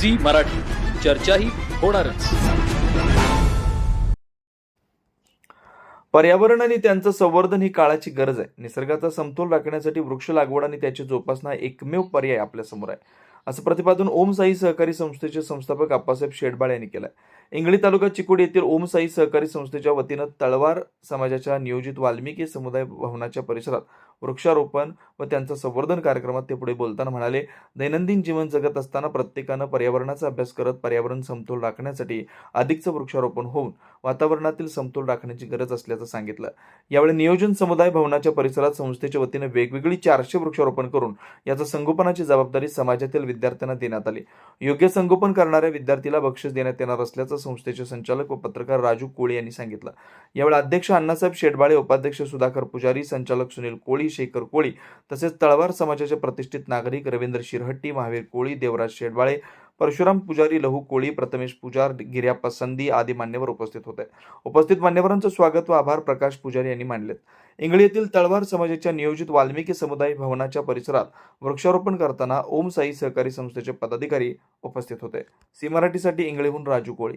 Zee Marathi. चर्चाही होणारच. पर्यावरण आणि त्यांचं संवर्धन ही काळाची गरज आहे. निसर्गाचा समतोल राखण्यासाठी वृक्ष लागवड आणि त्याची जोपासना एकमेव पर्याय आपल्यासमोर आहे. असं प्रतिपादन ओम साई सहकारी संस्थेचे संस्थापक आप्पासाहेब शेडबाळ यांनी केलं इंगळी तालुका चिकोडी येथील ओम साई सहकारी संस्थेच्या वतीनं तळवार समाजाच्या नियोजित वाल्मिकी समुदाय भवनाच्या परिसरात वृक्षारोपण व त्यांचं संवर्धन कार्यक्रमात ते पुढे बोलताना म्हणाले दैनंदिन जीवन जगत असताना प्रत्येकानं पर्यावरणाचा अभ्यास करत पर्यावरण समतोल राखण्यासाठी अधिकचं वृक्षारोपण होऊन वातावरणातील समतोल राखण्याची गरज असल्याचं सांगितलं. यावेळी नियोजन समुदाय भवनाच्या परिसरात संस्थेच्या वतीने वेगवेगळी चारशे वृक्षारोपण करून याचं संगोपनाची जबाबदारी समाजातील विद्यार्थ्यांना देण्यात आली. योग्य संगोपन करणाऱ्या विद्यार्थीला बक्षीस देण्यात येणार असल्याचं संस्थेचे संचालक व पत्रकार राजू कोळी यांनी सांगितलं. यावेळी अध्यक्ष अण्णासाहेब शेडबाळे उपाध्यक्ष सुधाकर पुजारी संचालक सुनील कोळी शेखर कोळी तसेच तळवार समाजाचे प्रतिष्ठित नागरिक रवींद्र शिरहट्टी महावीर कोळी देवराज शेडबाळे परशुराम पुजारी लहू कोळी प्रथमेश पुजार गिर्याप्पा संधी आदी मान्यवर उपस्थित होते. उपस्थित मान्यवरांचं स्वागत व आभार प्रकाश पुजारी यांनी मानलेत. इंगळी येथील तळवार समाजाच्या नियोजित वाल्मिकी समुदाय भवनाच्या परिसरात वृक्षारोपण करताना ओम साई सहकारी संस्थेचे पदाधिकारी उपस्थित होते. सी मराठीसाठी इंगळीहून राजू कोळी.